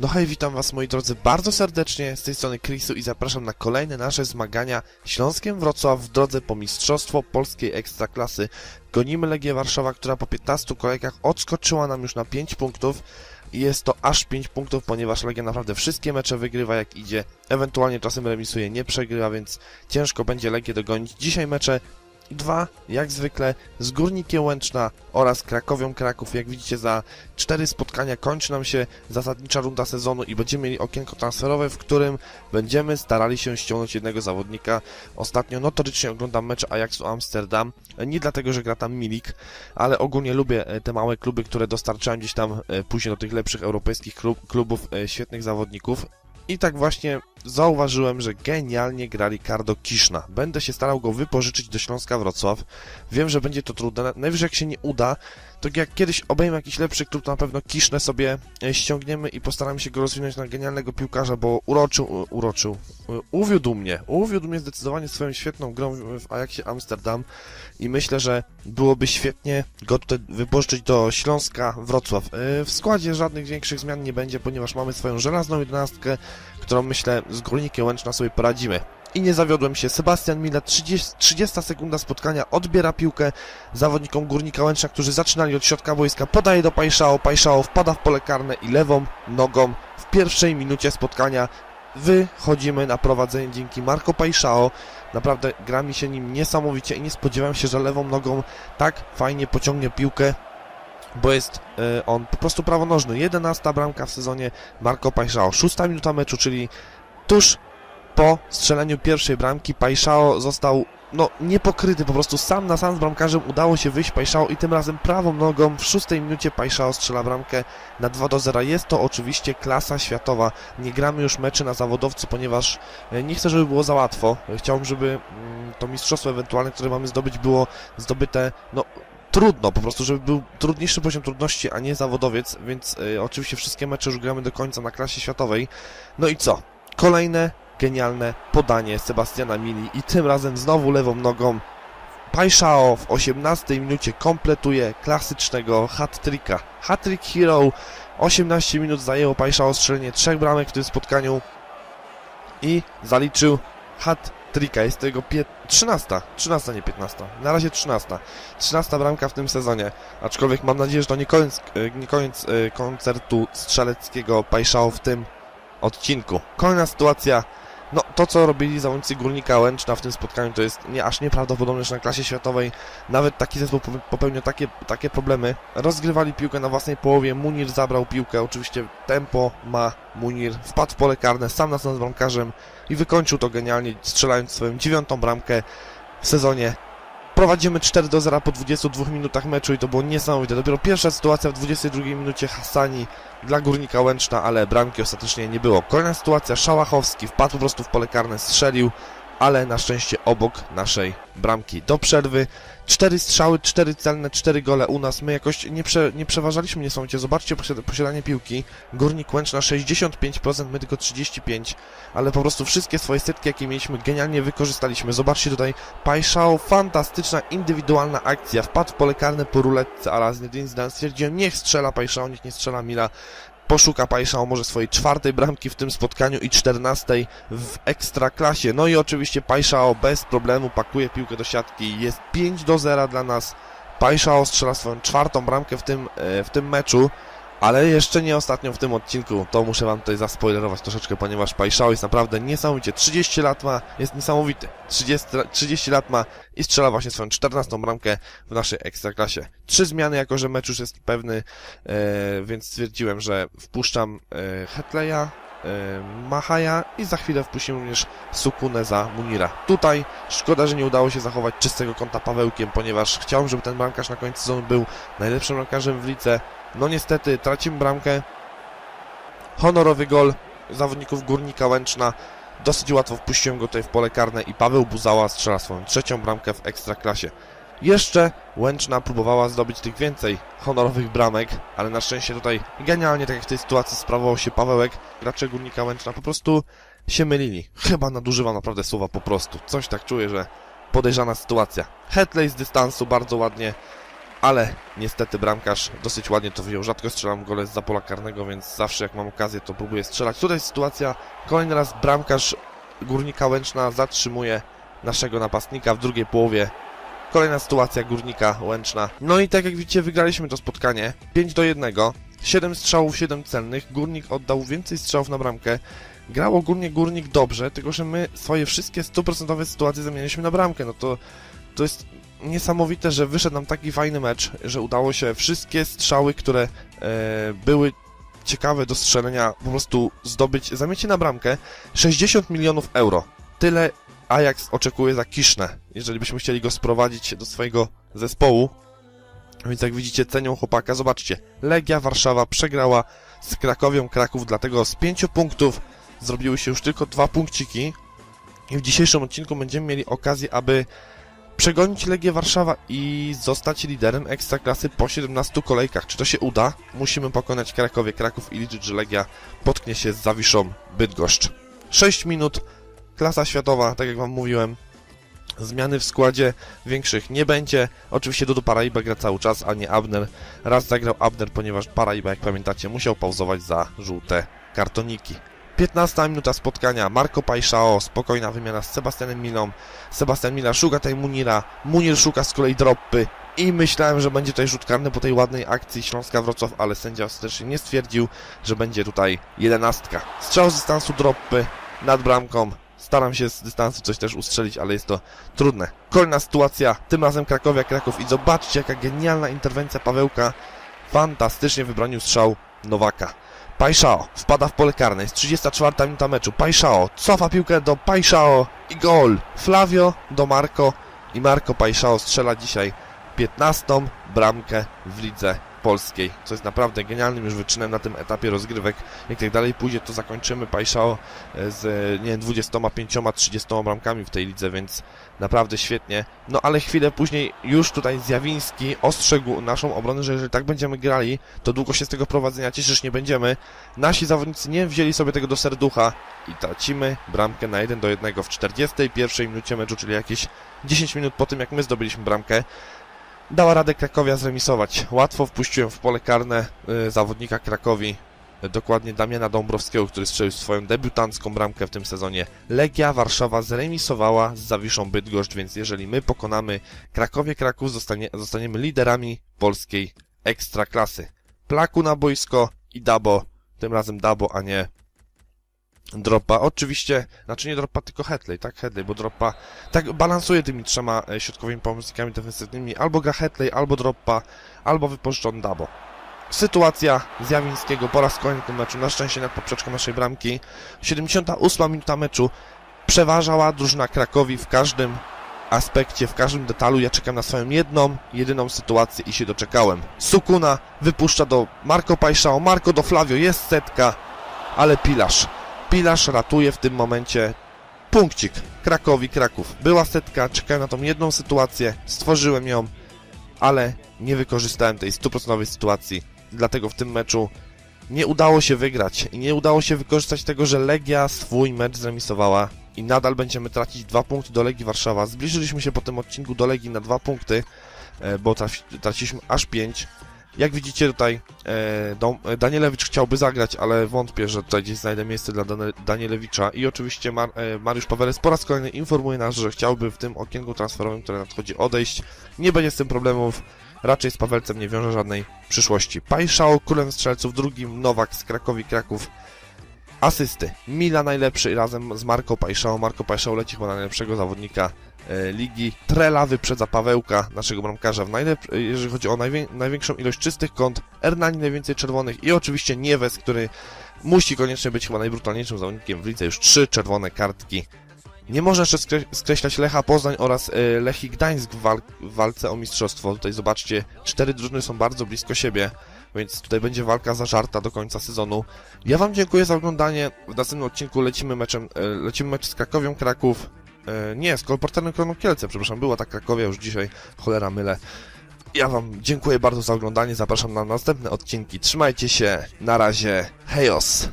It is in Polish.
No hej, witam was moi drodzy bardzo serdecznie, z tej strony Chrisu i zapraszam na kolejne nasze zmagania Śląskiem Wrocław w drodze po Mistrzostwo Polskiej Ekstraklasy. Gonimy Legię Warszawa, która po 15 kolejkach odskoczyła nam już na 5 punktów i jest to aż 5 punktów, ponieważ Legia naprawdę wszystkie mecze wygrywa jak idzie, ewentualnie czasem remisuje, nie przegrywa, więc ciężko będzie Legię dogonić. Dzisiaj mecze dwa, jak zwykle, z Górnikiem Łęczna oraz Krakowią Kraków. Jak widzicie, za cztery spotkania kończy nam się zasadnicza runda sezonu i będziemy mieli okienko transferowe, w którym będziemy starali się ściągnąć jednego zawodnika. Ostatnio notorycznie oglądam mecze Ajaxu Amsterdam, nie dlatego, że gra tam Milik, ale ogólnie lubię e, te małe kluby, które dostarczają gdzieś tam e, później do tych lepszych europejskich klub, klubów e, świetnych zawodników. I tak właśnie zauważyłem, że genialnie gra Ricardo Kiszna. Będę się starał go wypożyczyć do Śląska Wrocław. Wiem, że będzie to trudne. Najwyżej jak się nie uda, to jak kiedyś obejmę jakiś lepszy klub, to na pewno Kisznę sobie e, ściągniemy i postaramy się go rozwinąć na genialnego piłkarza, bo uroczył, uroczył, uwiódł mnie. Uwiódł mnie zdecydowanie swoją świetną grą w- w Ajaxie Amsterdam i myślę, że byłoby świetnie go tutaj wypożyczyć do Śląska Wrocław. E, W składzie żadnych większych zmian nie będzie, ponieważ mamy swoją żelazną jedenastkę, którą myślę z Górnikiem Łęczna sobie poradzimy. I nie zawiodłem się. Sebastian Mila, 30, 30 sekunda spotkania, odbiera piłkę zawodnikom Górnika Łęczna, którzy zaczynali od środka boiska, podaje do Pajszao, Pajszao wpada w pole karne i lewą nogą w pierwszej minucie spotkania wychodzimy na prowadzenie dzięki Marco Pajszao. Naprawdę gra mi się nim niesamowicie i nie spodziewałem się, że lewą nogą tak fajnie pociągnie piłkę, bo jest e, on po prostu prawonożny. 11 bramka w sezonie Marco Pajszao. Szósta minuta meczu, czyli tuż po strzeleniu pierwszej bramki Pajszao został no niepokryty, po prostu sam na sam z bramkarzem udało się wyjść Pajszao i tym razem prawą nogą w szóstej minucie Pajszao strzela bramkę na 2 do 0. Jest to oczywiście klasa światowa. Nie gramy już meczy na zawodowcu, ponieważ e, nie chcę, żeby było za łatwo. Chciałbym, żeby mm, to mistrzostwo ewentualne, które mamy zdobyć, było zdobyte no trudno, po prostu, żeby był trudniejszy poziom trudności, a nie zawodowiec, więc e, oczywiście wszystkie mecze już gramy do końca na klasie światowej. No i co? Kolejne genialne podanie Sebastiana Mili i tym razem znowu lewą nogą Pajszao w 18 minucie kompletuje klasycznego hat-tricka. Hat-trick hero. 18 minut zajęło Pajszao strzelenie trzech bramek w tym spotkaniu i zaliczył hat-tricka. Jest to jego pie... 13. 13, nie 15. Na razie 13. 13 bramka w tym sezonie. Aczkolwiek mam nadzieję, że to nie koniec, e, nie koniec e, koncertu strzeleckiego Pajszao w tym odcinku. Kolejna sytuacja. No, to co robili zawodnicy Górnika Łęczna w tym spotkaniu to jest nie, aż nieprawdopodobne, że na klasie światowej nawet taki zespół pope- popełniał takie, takie problemy. Rozgrywali piłkę na własnej połowie, Munir zabrał piłkę, oczywiście tempo ma Munir, wpadł w pole karne, sam na sam z bramkarzem i wykończył to genialnie, strzelając swoją dziewiątą bramkę w sezonie. Prowadzimy 4 do 0 po 22 minutach meczu i to było niesamowite. Dopiero pierwsza sytuacja w 22 minucie Hassani dla Górnika Łęczna, ale bramki ostatecznie nie było. Kolejna sytuacja, Szałachowski wpadł po prostu w pole karne, strzelił, ale na szczęście obok naszej bramki. Do przerwy, cztery strzały, cztery celne, cztery gole u nas. My jakoś nie, prze, nie przeważaliśmy niesamowicie. Zobaczcie posiad posiadanie piłki. Górnik Łęczna 65%, my tylko 35%, ale po prostu wszystkie swoje setki, jakie mieliśmy, genialnie wykorzystaliśmy. Zobaczcie tutaj, Pajszao, fantastyczna, indywidualna akcja. Wpadł w pole karne po ruletce, ale Zinedine Zidane stwierdziłem, niech strzela Pajszao, niech nie strzela Mila poszuka Pajszał może swojej czwartej bramki w tym spotkaniu i czternastej w ekstraklasie. No i oczywiście Pajszao bez problemu pakuje piłkę do siatki. Jest 5 do 0 dla nas. Pajszao strzela swoją czwartą bramkę w tym, e, w tym meczu. Ale jeszcze nie ostatnią w tym odcinku, to muszę wam tutaj zaspoilerować troszeczkę, ponieważ Pajszao jest naprawdę niesamowicie, 30 lat ma, jest niesamowity, 30, ra- 30 lat ma i strzela właśnie swoją 14 bramkę w naszej ekstraklasie. Trzy zmiany, jako że mecz już jest pewny, e, więc stwierdziłem, że wpuszczam e, Hetleya, e, Mahaja i za chwilę wpuścimy również Sukunę za Munira. Tutaj szkoda, że nie udało się zachować czystego kąta Pawełkiem, ponieważ chciałem, żeby ten bramkarz na końcu sezonu był najlepszym bramkarzem w lice. No niestety tracimy bramkę. Honorowy gol zawodników Górnika Łęczna. Dosyć łatwo wpuściłem go tutaj w pole karne i Paweł Buzała strzela swoją trzecią bramkę w Ekstraklasie. Jeszcze Łęczna próbowała zdobyć tych więcej honorowych bramek, ale na szczęście tutaj genialnie, tak jak w tej sytuacji sprawował się Pawełek. Gracze Górnika Łęczna po prostu się mylili. Chyba nadużywam naprawdę słowa po prostu. Coś tak czuję, że podejrzana sytuacja. Hetley z dystansu bardzo ładnie ale niestety bramkarz dosyć ładnie to wyjął. Rzadko strzelam gole z pola karnego, więc zawsze jak mam okazję, to próbuję strzelać. Tutaj sytuacja, kolejny raz bramkarz Górnika Łęczna zatrzymuje naszego napastnika w drugiej połowie. Kolejna sytuacja Górnika Łęczna. No i tak jak widzicie, wygraliśmy to spotkanie. 5 do 1. 7 strzałów, 7 celnych. Górnik oddał więcej strzałów na bramkę. Grał ogólnie Górnik dobrze, tylko że my swoje wszystkie 100% sytuacje zamieniliśmy na bramkę. No to, to jest niesamowite, że wyszedł nam taki fajny mecz, że udało się wszystkie strzały, które e, były ciekawe do strzelenia, po prostu zdobyć, zamiecie na bramkę 60 milionów euro. Tyle Ajax oczekuje za Kiszne, jeżeli byśmy chcieli go sprowadzić do swojego zespołu. Więc jak widzicie, cenią chłopaka. Zobaczcie, Legia Warszawa przegrała z Krakowią Kraków, dlatego z 5 punktów zrobiły się już tylko dwa punkciki. I w dzisiejszym odcinku będziemy mieli okazję, aby przegonić Legię Warszawa i zostać liderem Ekstraklasy po 17 kolejkach. Czy to się uda? Musimy pokonać Krakowie Kraków i liczyć, że Legia potknie się z Zawiszą Bydgoszcz. 6 minut, klasa światowa, tak jak wam mówiłem. Zmiany w składzie większych nie będzie. Oczywiście Dudu Paraiba gra cały czas, a nie Abner. Raz zagrał Abner, ponieważ Paraiba, jak pamiętacie, musiał pauzować za żółte kartoniki. 15 minuta spotkania, Marco Pajszao, spokojna wymiana z Sebastianem Milą. Sebastian Mila szuka tutaj Munira, Munir szuka z kolei droppy i myślałem, że będzie tutaj rzut karny po tej ładnej akcji Śląska Wrocław, ale sędzia ostatecznie nie stwierdził, że będzie tutaj jedenastka. Strzał z dystansu droppy nad bramką. Staram się z dystansu coś też ustrzelić, ale jest to trudne. Kolejna sytuacja, tym razem Krakowia Kraków i zobaczcie jaka genialna interwencja Pawełka. Fantastycznie wybronił strzał Nowaka. Pajszao wpada w pole karne, jest 34 minuta meczu. Pajszao cofa piłkę do Pajszao i gol. Flavio do Marco i Marco Pajszao strzela dzisiaj 15 bramkę w lidze polskiej, co jest naprawdę genialnym już wyczynem na tym etapie rozgrywek. Jak tak dalej pójdzie, to zakończymy Pajszao z nie wiem, 25-30 bramkami w tej lidze, więc naprawdę świetnie. No ale chwilę później już tutaj Zjawiński ostrzegł naszą obronę, że jeżeli tak będziemy grali, to długo się z tego prowadzenia cieszyć nie będziemy. Nasi zawodnicy nie wzięli sobie tego do serducha i tracimy bramkę na 1 do 1 w 41 minucie meczu, czyli jakieś 10 minut po tym, jak my zdobyliśmy bramkę. Dała radę Krakowia zremisować. Łatwo wpuściłem w pole karne y, zawodnika Krakowi, y, dokładnie Damiana Dąbrowskiego, który strzelił swoją debiutancką bramkę w tym sezonie. Legia Warszawa zremisowała z Zawiszą Bydgoszcz, więc jeżeli my pokonamy Krakowie Kraków, zostanie, zostaniemy liderami polskiej ekstraklasy. Plaku na boisko i Dabo, tym razem Dabo, a nie Dropa. Oczywiście, znaczy nie Dropa, tylko Hetley, tak? Hetley, bo Dropa tak balansuje tymi trzema e, środkowymi pomocnikami defensywnymi. Albo gra Hetley, albo Dropa, albo wypożyczony Dabo. Sytuacja Zjawińskiego po raz kolejny w tym meczu, na szczęście nad poprzeczką naszej bramki. 78 minuta meczu przeważała drużyna Krakowi w każdym aspekcie, w każdym detalu. Ja czekam na swoją jedną, jedyną sytuację i się doczekałem. Sukuna wypuszcza do Marco Pajszao, Marco do Flavio, jest setka, ale Pilarz. Pilarz ratuje w tym momencie punkcik Krakowi Kraków. Była setka, czekałem na tą jedną sytuację, stworzyłem ją, ale nie wykorzystałem tej stuprocentowej sytuacji. Dlatego w tym meczu nie udało się wygrać i nie udało się wykorzystać tego, że Legia swój mecz zremisowała i nadal będziemy tracić dwa punkty do Legii Warszawa. Zbliżyliśmy się po tym odcinku do Legii na dwa punkty, e, bo traciliśmy aż pięć. Jak widzicie tutaj e, e, Danielewicz chciałby zagrać, ale wątpię, że tutaj gdzieś znajdę miejsce dla Danielewicza i oczywiście Mar, e, Mariusz Paweles po raz kolejny informuje nas, że chciałby w tym okienku transferowym, które nadchodzi odejść. Nie będzie z tym problemów, raczej z Pawelcem nie wiąże żadnej przyszłości. Pajszał, królem strzelców, drugim Nowak z Krakowi Kraków. Asysty. Mila najlepszy razem z Marco Pajszał. Marco Pajszał leci chyba na najlepszego zawodnika ligi. Trela wyprzedza Pawełka, naszego bramkarza, w e, jeżeli chodzi o najwię- największą ilość czystych kąt. Ernani najwięcej czerwonych i oczywiście Nieves, który musi koniecznie być chyba najbrutalniejszym zawodnikiem w lidze. Już trzy czerwone kartki. Nie można jeszcze skre- skreślać Lecha Poznań oraz e, Lechii Gdańsk w, wal- w walce o mistrzostwo. Tutaj zobaczcie, cztery drużyny są bardzo blisko siebie, więc tutaj będzie walka zażarta do końca sezonu. Ja Wam dziękuję za oglądanie. W następnym odcinku lecimy meczem, e, lecimy mecz z Krakowią Kraków. E, nie, z Kolporterem Kroną Kielce, przepraszam, była ta Krakowia już dzisiaj, cholera mylę. Ja Wam dziękuję bardzo za oglądanie, zapraszam na następne odcinki. Trzymajcie się, na razie, hejos!